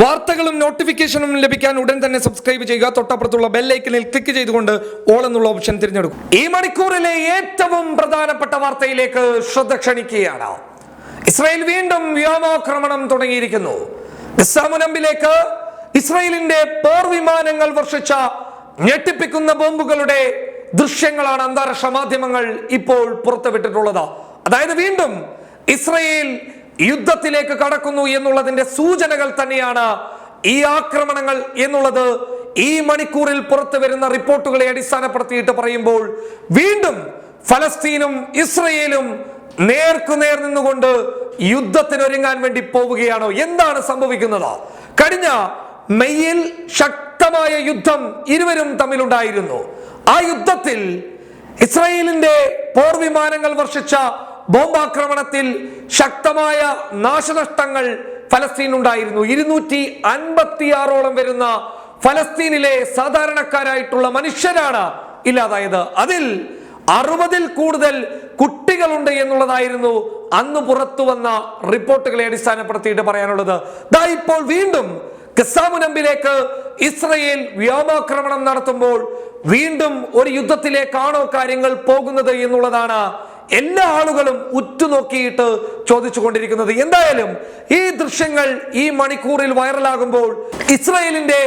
വാർത്തകളും നോട്ടിഫിക്കേഷനും ലഭിക്കാൻ ഉടൻ തന്നെ സബ്സ്ക്രൈബ് ചെയ്യുക. തൊട്ടപ്പുറത്തുള്ള ബെല്ലൈക്കനിൽ ക്ലിക്ക് ചെയ്തുകൊണ്ട് ഓൾ എന്നുള്ള ഓപ്ഷൻ തിരഞ്ഞെടുക്കും. ഈ മണിക്കൂറിലെ ഏറ്റവും പ്രധാനപ്പെട്ട വാർത്തയിലേക്ക് ശ്രദ്ധ ക്ഷണിക്കുകയാണ്. ഇസ്രായേൽ വീണ്ടും വ്യോമാക്രമണം തുടങ്ങിയിരിക്കുന്നു. ഗസാമുനമ്പിലേക്ക് ഇസ്രായേലിന്റെ പോർ വിമാനങ്ങൾ വർഷിച്ച ഞെട്ടിപ്പിക്കുന്ന ബോംബുകളുടെ ദൃശ്യങ്ങളാണ് അന്താരാഷ്ട്ര മാധ്യമങ്ങൾ ഇപ്പോൾ പുറത്തുവിട്ടിട്ടുള്ളത്. അതായത് വീണ്ടും ഇസ്രയേൽ യുദ്ധത്തിലേക്ക് കടക്കുന്നു എന്നുള്ളതിന്റെ സൂചനകൾ തന്നെയാണ് ഈ ആക്രമണങ്ങൾ എന്നുള്ളത് ഈ മണിക്കൂറിൽ പുറത്തു വരുന്ന റിപ്പോർട്ടുകളെ അടിസ്ഥാനപ്പെടുത്തിയിട്ട് പറയുമ്പോൾ വീണ്ടും ഫലസ്തീനും ഇസ്രയേലും നേർക്കുനേർ നിന്നുകൊണ്ട് യുദ്ധത്തിനൊരുങ്ങാൻ വേണ്ടി പോവുകയാണോ. എന്താണ് സംഭവിക്കുന്നത്? കഴിഞ്ഞ മെയ്യിൽ ശക്തമായ യുദ്ധം ഇരുവരും തമ്മിലുണ്ടായിരുന്നു. ആ യുദ്ധത്തിൽ ഇസ്രയേലിന്റെ പോർവിമാനങ്ങൾ വർഷിച്ച ബോംബാക്രമണത്തിൽ ശക്തമായ നാശനഷ്ടങ്ങൾ ഫലസ്തീനുണ്ടായിരുന്നു ഇരുന്നൂറ്റി അൻപത്തിയാറോളം വരുന്ന ഫലസ്തീനിലെ സാധാരണക്കാരായിട്ടുള്ള മനുഷ്യരാണ് ഇല്ലാതായത്. അതിൽ അറുപതിൽ കൂടുതൽ കുട്ടികളുണ്ട് എന്നുള്ളതായിരുന്നു അന്ന് പുറത്തു വന്ന റിപ്പോർട്ടുകളെ അടിസ്ഥാനപ്പെടുത്തിയിട്ട് പറയാനുള്ളത്. ദാ ഇപ്പോൾ വീണ്ടും ഗസാമുനമ്പിലേക്ക് ഇസ്രയേൽ വ്യോമാക്രമണം നടത്തുമ്പോൾ വീണ്ടും ഒരു യുദ്ധത്തിലേക്കാണോ കാര്യങ്ങൾ പോകുന്നത് എന്നുള്ളതാണ് എല്ലാ ആളുകളും ഉറ്റുനോക്കിയിട്ട് ചോദിച്ചു കൊണ്ടിരിക്കുന്നത് എന്തായാലും ഈ ദൃശ്യങ്ങൾ ഈ മണിക്കൂറിൽ വൈറലാകുമ്പോൾ ഇസ്രയേലിന്റെ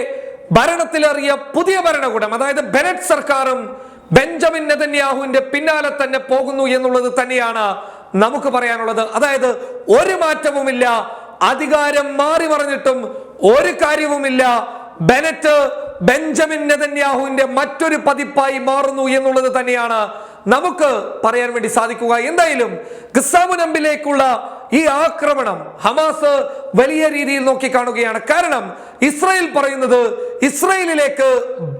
ഭരണത്തിലേറിയ പുതിയ ഭരണകൂടം അതായത് ബെനറ്റ് സർക്കാരും ബെഞ്ചമിൻ നെതന്യാഹുവിന്റെ പിന്നാലെ തന്നെ പോകുന്നു എന്നുള്ളത് തന്നെയാണ് നമുക്ക് പറയാനുള്ളത്. അതായത് ഒരു മാറ്റവുമില്ല അധികാരം മാറി പറഞ്ഞിട്ടും ഒരു കാര്യവുമില്ല ബെനറ്റ് ബെഞ്ചമിൻ നെതന്യാഹുവിന്റെ മറ്റൊരു പതിപ്പായി മാറുന്നു എന്നുള്ളത് തന്നെയാണ് നമുക്ക് പറയാൻ വേണ്ടി സാധിക്കുക. എന്തായാലും ഗസാമുനമ്പിലേക്കുള്ള ഈ ആക്രമണം ഹമാസ് വലിയ രീതിയിൽ നോക്കി കാണുകയാണ് കാരണം ഇസ്രായേൽ പറയുന്നത് ഇസ്രായേലിലേക്ക്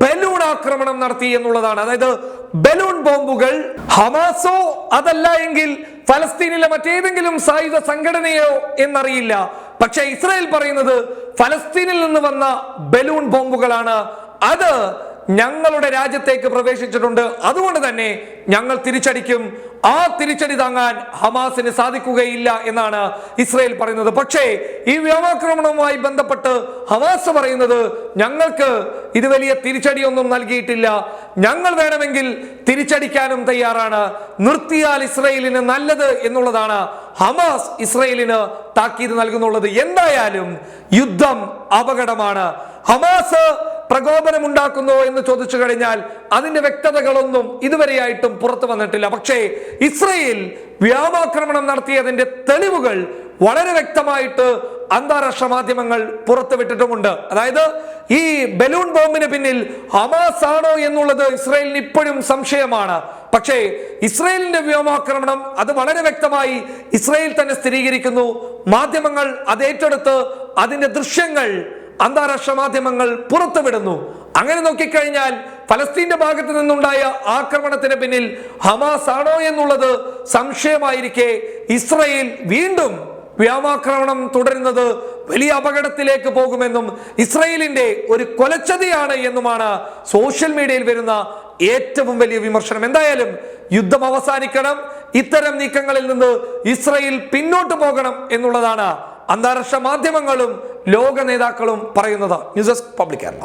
ബലൂൺ ആക്രമണം നടത്തി എന്നുള്ളതാണ്. അതായത് ബലൂൺ ബോംബുകൾ ഹമാസോ അതല്ല എങ്കിൽ ഫലസ്തീനിലെ മറ്റേതെങ്കിലും സായുധ സംഘടനയോ എന്നറിയില്ല. പക്ഷേ ഇസ്രായേൽ പറയുന്നത് ഫലസ്തീനിൽ നിന്ന് വന്ന ബലൂൺ ബോംബുകളാണ്. അത് ഞങ്ങളുടെ രാജ്യത്തേക്ക് പ്രവേശിച്ചിട്ടുണ്ട്. അതുകൊണ്ട് തന്നെ ഞങ്ങൾ തിരിച്ചടിക്കും. ആ തിരിച്ചടി താങ്ങാൻ ഹമാസിന് സാധിക്കുകയില്ല എന്നാണ് ഇസ്രയേൽ പറയുന്നത്. പക്ഷേ ഈ വ്യോമാക്രമണവുമായി ബന്ധപ്പെട്ട് ഹമാസ് പറയുന്നത് ഞങ്ങൾക്ക് ഇത് വലിയ തിരിച്ചടിയൊന്നും നൽകിയിട്ടില്ല. ഞങ്ങൾ വേണമെങ്കിൽ തിരിച്ചടിക്കാനും തയ്യാറാണ്. നിർത്തിയാൽ ഇസ്രയേലിന് നല്ലത് എന്നുള്ളതാണ് ഹമാസ് ഇസ്രയേലിന് താക്കീത് നൽകുന്നുള്ളത്. എന്തായാലും യുദ്ധം അപകടമാണ്. ഹമാസ് പ്രകോപനമുണ്ടാക്കുന്നോ എന്ന് ചോദിച്ചു കഴിഞ്ഞാൽ അതിന്റെ വ്യക്തതകളൊന്നും ഇതുവരെയായിട്ടും പുറത്തു വന്നിട്ടില്ല. പക്ഷേ ഇസ്രയേൽ വ്യോമാക്രമണം നടത്തിയതിന്റെ തെളിവുകൾ വളരെ വ്യക്തമായിട്ട് അന്താരാഷ്ട്ര മാധ്യമങ്ങൾ പുറത്തുവിട്ടിട്ടുമുണ്ട് അതായത് ഈ ബലൂൺ ബോംബിന് പിന്നിൽ ഹമാസ് ആണോ എന്നുള്ളത് ഇസ്രയേലിന് ഇപ്പോഴും സംശയമാണ്. പക്ഷേ ഇസ്രയേലിന്റെ വ്യോമാക്രമണം അത് വളരെ വ്യക്തമായി ഇസ്രയേൽ തന്നെ സ്ഥിരീകരിക്കുന്നു. മാധ്യമങ്ങൾ അത് ഏറ്റെടുത്ത് അതിന്റെ ദൃശ്യങ്ങൾ അന്താരാഷ്ട്ര മാധ്യമങ്ങൾ പുറത്തുവിടുന്നു. അങ്ങനെ നോക്കിക്കഴിഞ്ഞാൽ ഫലസ്തീന്റെ ഭാഗത്ത് നിന്നുണ്ടായ ആക്രമണത്തിന് പിന്നിൽ ഹമാസ് ആണോ എന്നുള്ളത് സംശയമായിരിക്കെ ഇസ്രയേൽ വീണ്ടും വ്യോമാക്രമണം തുടരുന്നത് വലിയ അപകടത്തിലേക്ക് പോകുമെന്നും ഇസ്രയേലിന്റെ ഒരു കൊലച്ചതിയാണ് എന്നുമാണ് സോഷ്യൽ മീഡിയയിൽ വരുന്ന ഏറ്റവും വലിയ വിമർശനം. എന്തായാലും യുദ്ധം അവസാനിക്കണം ഇത്തരം നീക്കങ്ങളിൽ നിന്ന് ഇസ്രയേൽ പിന്നോട്ട് പോകണം എന്നുള്ളതാണ് അന്താരാഷ്ട്ര മാധ്യമങ്ങളും ലോക നേതാക്കളും പറയുന്നത് ന്യൂസ് ഡെസ്ക് പബ്ലിക് കേരള.